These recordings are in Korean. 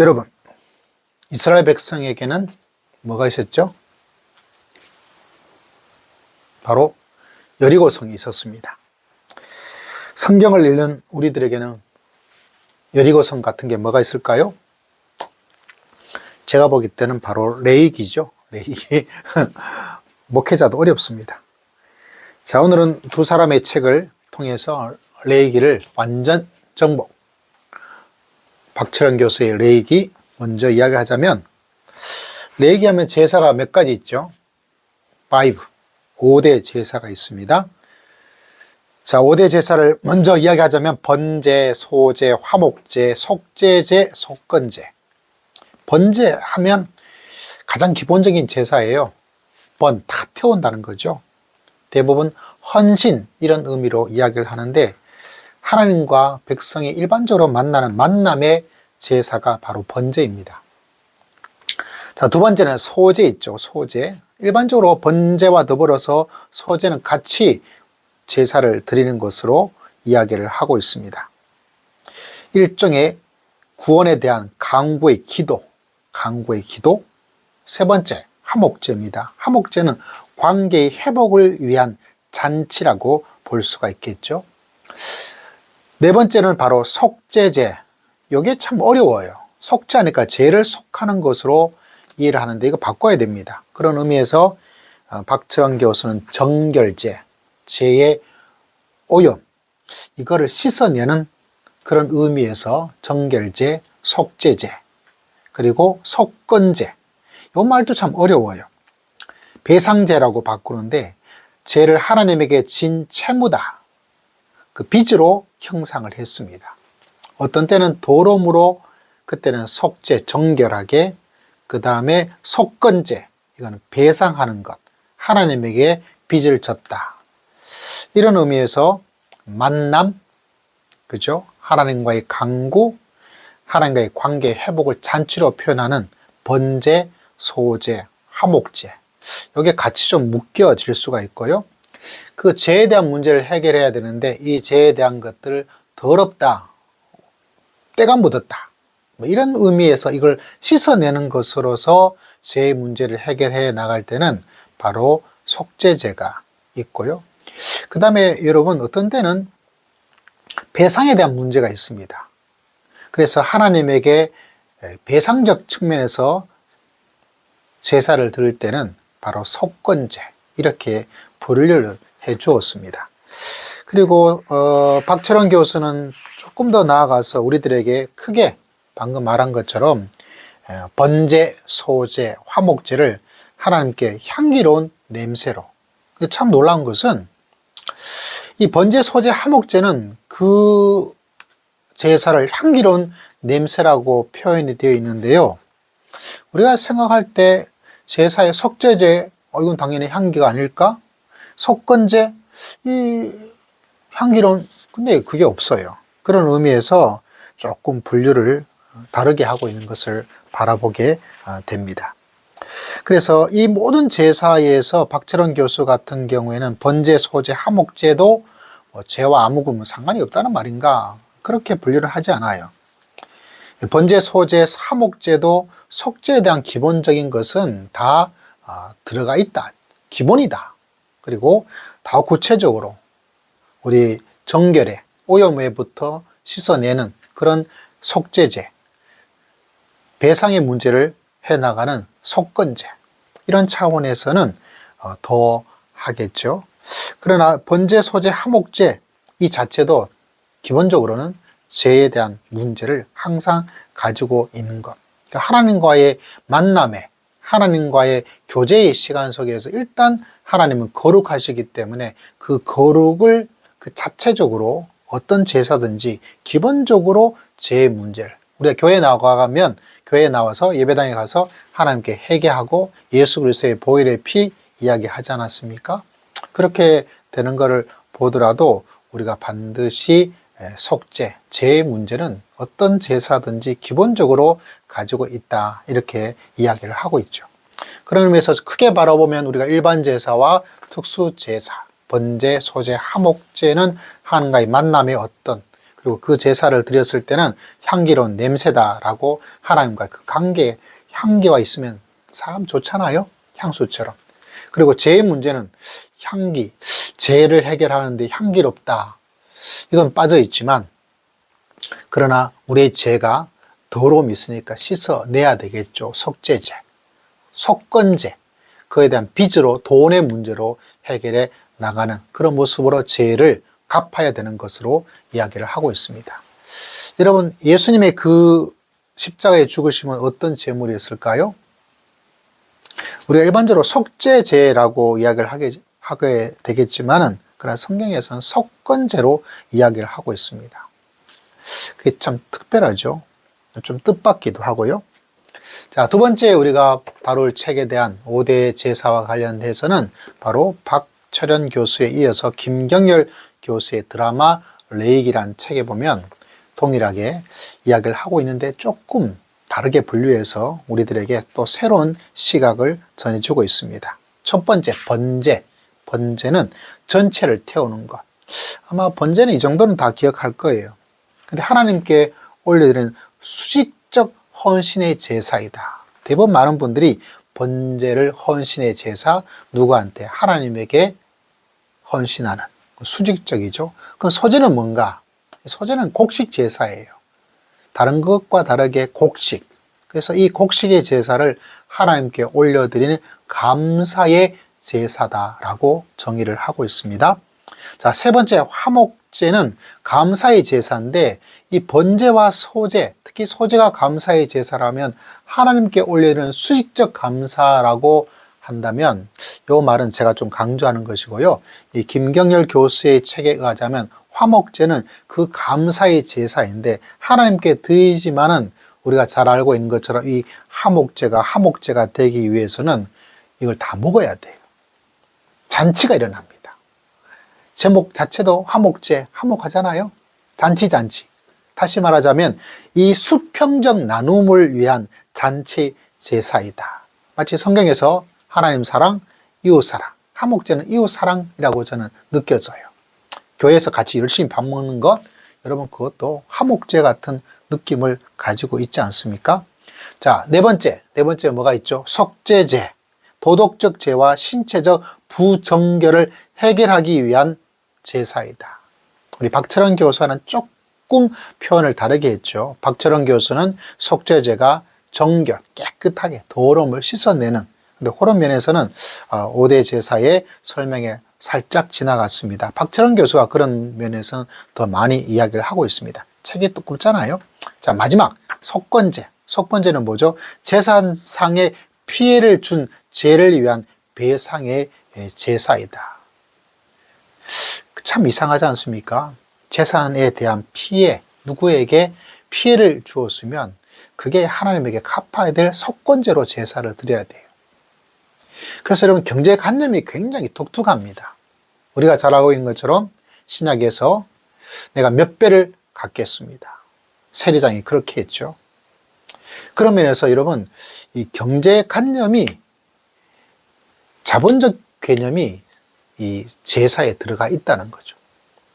여러분, 이스라엘 백성에게는 뭐가 있었죠? 바로 여리고성이 있었습니다. 성경을 읽는 우리들에게는 여리고성 같은 게 뭐가 있을까요? 제가 보기 때는 바로 레이기죠. 레이기. 목회자도 어렵습니다. 자, 오늘은 두 사람의 책을 통해서 레이기를 완전 정복. 박철원 교수의 레이기 먼저 이야기하자면 레이기 하면 제사가 몇 가지 있죠? 5. 5대 제사가 있습니다. 자, 5대 제사를 먼저 이야기하자면 번제, 소제, 화목제, 속제제, 속건제. 번제 하면 가장 기본적인 제사예요. 번, 다 태운다는 거죠. 대부분 헌신 이런 의미로 이야기를 하는데 하나님과 백성이 일반적으로 만나는 만남의 제사가 바로 번제입니다. 자, 두 번째는 소제 있죠. 소제. 일반적으로 번제와 더불어서 소제는 같이 제사를 드리는 것으로 이야기를 하고 있습니다. 일종의 구원에 대한 강구의 기도, 강구의 기도. 세 번째, 화목제입니다. 화목제는 관계의 회복을 위한 잔치라고 볼 수가 있겠죠. 네 번째는 바로 속죄제. 이게 참 어려워요. 속죄하니까 죄를 속하는 것으로 이해를 하는데 이거 바꿔야 됩니다. 그런 의미에서 어, 박철원 교수는 정결제, 죄의 오염, 이거를 씻어내는 그런 의미에서 정결제, 속죄제, 그리고 속건제. 이 말도 참 어려워요. 배상제라고 바꾸는데 죄를 하나님에게 진 채무다. 그 빚으로 형상을 했습니다. 어떤 때는 도로무로 그때는 속죄 정결하게 그 다음에 속건제 이거는 배상하는 것 하나님에게 빚을 졌다. 이런 의미에서 만남 그죠? 하나님과의 강구 하나님과의 관계 회복을 잔치로 표현하는 번제, 소제, 화목제 여기에 같이 좀 묶여질 수가 있고요. 그 죄에 대한 문제를 해결해야 되는데 이 죄에 대한 것들을 더럽다, 때가 묻었다. 뭐 이런 의미에서 이걸 씻어내는 것으로서 죄의 문제를 해결해 나갈 때는 바로 속죄제가 있고요. 그 다음에 여러분 어떤 때는 배상에 대한 문제가 있습니다. 그래서 하나님에게 배상적 측면에서 제사를 드릴 때는 바로 속건제 이렇게 분류를 해 주었습니다. 그리고 어, 박철원 교수는 조금 더 나아가서 우리들에게 크게 방금 말한 것처럼 번제, 소제, 화목제를 하나님께 향기로운 냄새로 참 놀라운 것은 이 번제, 소제, 화목제는 그 제사를 향기로운 냄새라고 표현이 되어 있는데요. 우리가 생각할 때 제사의 속죄제, 어, 이건 당연히 향기가 아닐까? 속건제, 이 향기로운, 근데 그게 없어요. 그런 의미에서 조금 분류를 다르게 하고 있는 것을 바라보게 아, 됩니다. 그래서 이 모든 제사에서 박철원 교수 같은 경우에는 번제, 소제, 화목제도 뭐 죄와 아무 그 상관이 없다는 말인가 그렇게 분류를 하지 않아요. 번제, 소제, 화목제도 속죄에 대한 기본적인 것은 다 아, 들어가 있다. 기본이다. 그리고 더 구체적으로 우리 정결에 오염에부터 씻어내는 그런 속죄제, 배상의 문제를 해나가는 속건제 이런 차원에서는 어, 더 하겠죠. 그러나 번제, 소제, 화목제 이 자체도 기본적으로는 죄에 대한 문제를 항상 가지고 있는 것. 그러니까 하나님과의 만남에 하나님과의 교제의 시간 속에서 일단 하나님은 거룩하시기 때문에 그 거룩을 그 자체적으로 어떤 제사든지 기본적으로 죄의 문제를 우리가 교회 나가면 교회에 나와서 예배당에 가서 하나님께 회개하고 예수 그리스도의 보혈의 피 이야기하지 않았습니까? 그렇게 되는 것을 보더라도 우리가 반드시 속죄, 죄의 문제는 어떤 제사든지 기본적으로 가지고 있다. 이렇게 이야기를 하고 있죠. 그런 의미에서 크게 바라보면 우리가 일반 제사와 특수 제사, 번제, 소제, 화목제는 하나님과의 만남의 어떤 그리고 그 제사를 드렸을 때는 향기로운 냄새다라고 하나님과 그 관계, 향기와 있으면 사람 좋잖아요? 향수처럼. 그리고 죄의 문제는 향기, 죄를 해결하는데 향기롭다. 이건 빠져 있지만, 그러나 우리의 죄가 더러움이 있으니까 씻어내야 되겠죠. 속죄죄, 속건죄. 그에 대한 빚으로 돈의 문제로 해결해 나가는 그런 모습으로 죄를 갚아야 되는 것으로 이야기를 하고 있습니다. 여러분, 예수님의 그 십자가에 죽으시면 어떤 제물이었을까요? 우리가 일반적으로 속죄제라고 이야기를 하게, 하게 되겠지만은, 그러나 성경에서는 속건제로 이야기를 하고 있습니다. 그게 참 특별하죠. 좀 뜻밖기도 하고요. 자, 두 번째 우리가 다룰 책에 대한 5대 제사와 관련해서는 바로 박 철현 교수에 이어서 김경열 교수의 드라마 레이기란 책에 보면 동일하게 이야기를 하고 있는데 조금 다르게 분류해서 우리들에게 또 새로운 시각을 전해주고 있습니다. 첫 번째, 번제. 번제는 전체를 태우는 것. 아마 번제는 이 정도는 다 기억할 거예요. 근데 하나님께 올려드리는 수직적 헌신의 제사이다. 대부분 많은 분들이 번제를 헌신의 제사, 누구한테? 하나님에게 헌신하는. 수직적이죠. 그럼 소제는 뭔가? 소제는 곡식 제사예요. 다른 것과 다르게 곡식. 그래서 이 곡식의 제사를 하나님께 올려드리는 감사의 제사다라고 정의를 하고 있습니다. 자, 세 번째 화목제는 감사의 제사인데 이 번제와 소제, 특히 소제가 감사의 제사라면 하나님께 올려드리는 수직적 감사라고 한다면 요 말은 제가 좀 강조하는 것이고요. 이 김경열 교수의 책에 의하자면 화목제는 그 감사의 제사인데 하나님께 드리지만은 우리가 잘 알고 있는 것처럼 이 화목제가 화목제가 되기 위해서는 이걸 다 먹어야 돼요. 잔치가 일어납니다. 제목 자체도 화목제, 화목하잖아요. 잔치 잔치. 다시 말하자면 이 수평적 나눔을 위한 잔치 제사이다. 마치 성경에서 하나님 사랑, 이웃 사랑. 화목제는 이웃 사랑이라고 저는 느껴져요. 교회에서 같이 열심히 밥 먹는 것, 여러분 그것도 화목제 같은 느낌을 가지고 있지 않습니까? 자, 네 번째. 네 번째 뭐가 있죠? 속죄제. 도덕적 죄와 신체적 부정결을 해결하기 위한 제사이다. 우리 박철원 교수와는 조금 표현을 다르게 했죠. 박철원 교수는 속죄제가 정결, 깨끗하게 더러움을 씻어내는 근데 호런 면에서는 5대 어, 제사의 설명에 살짝 지나갔습니다. 박철원 교수가 그런 면에서는 더 많이 이야기를 하고 있습니다. 책이 두껍잖아요. 자, 마지막, 속건제. 속건제는 뭐죠? 재산상의 피해를 준 죄를 위한 배상의 제사이다. 참 이상하지 않습니까? 재산에 대한 피해, 누구에게 피해를 주었으면 그게 하나님에게 갚아야 될 속건제로 제사를 드려야 돼요. 그래서 여러분 경제 관념이 굉장히 독특합니다. 우리가 잘 알고 있는 것처럼 신약에서 내가 몇 배를 갖겠습니다. 세리장이 그렇게 했죠. 그런 면에서 여러분 이 경제 관념이 자본적 개념이 이 제사에 들어가 있다는 거죠.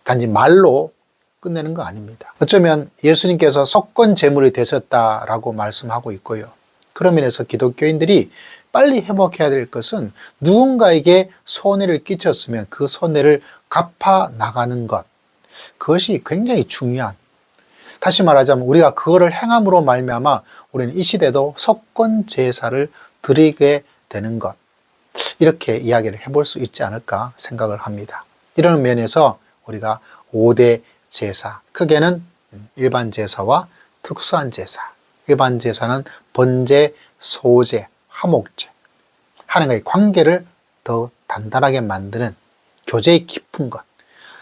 단지 말로 끝내는 거 아닙니다. 어쩌면 예수님께서 석권 제물이 되셨다라고 말씀하고 있고요. 그런 면에서 기독교인들이 빨리 회복해야 될 것은 누군가에게 손해를 끼쳤으면 그 손해를 갚아 나가는 것. 그것이 굉장히 중요한. 다시 말하자면 우리가 그거를 행함으로 말미암아 우리는 이 시대도 석권 제사를 드리게 되는 것. 이렇게 이야기를 해볼 수 있지 않을까 생각을 합니다. 이런 면에서 우리가 5대 제사, 크게는 일반 제사와 특수한 제사. 일반 제사는 번제, 소제, 화목제. 하나님과의 관계를 더 단단하게 만드는 교제의 깊은 것.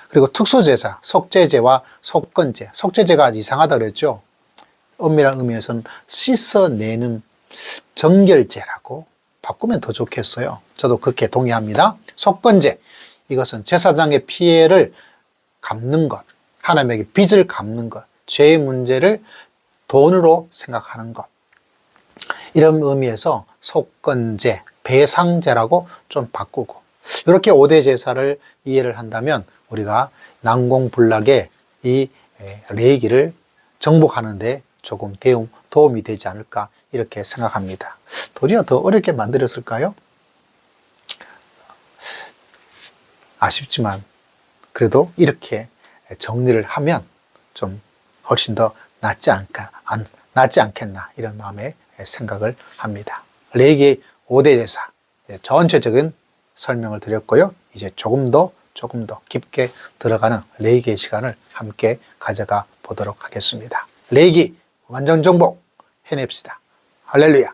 그리고 특수제사, 속죄제와 속건제. 속죄제가 이상하다 그랬죠. 엄밀한 의미에서는 씻어내는 정결제라고 바꾸면 더 좋겠어요. 저도 그렇게 동의합니다. 속건제. 이것은 제사장의 피해를 갚는 것. 하나님에게 빚을 갚는 것. 죄의 문제를 돈으로 생각하는 것. 이런 의미에서 속건제, 배상제라고 좀 바꾸고 이렇게 5대 제사를 이해를 한다면 우리가 난공불락의 이 예, 레이기를 정복하는데 조금 도움이 되지 않을까 이렇게 생각합니다. 도리어 더 어렵게 만들었을까요? 아쉽지만 그래도 이렇게 정리를 하면 좀 훨씬 더 낫지 않겠나 이런 마음에 생각을 합니다. 레이기 5대 제사 예, 전체적인 설명을 드렸고요. 이제 조금 더 조금 더 깊게 들어가는 레이기의 시간을 함께 가져가 보도록 하겠습니다. 레이기 완전 정복 해냅시다. 할렐루야.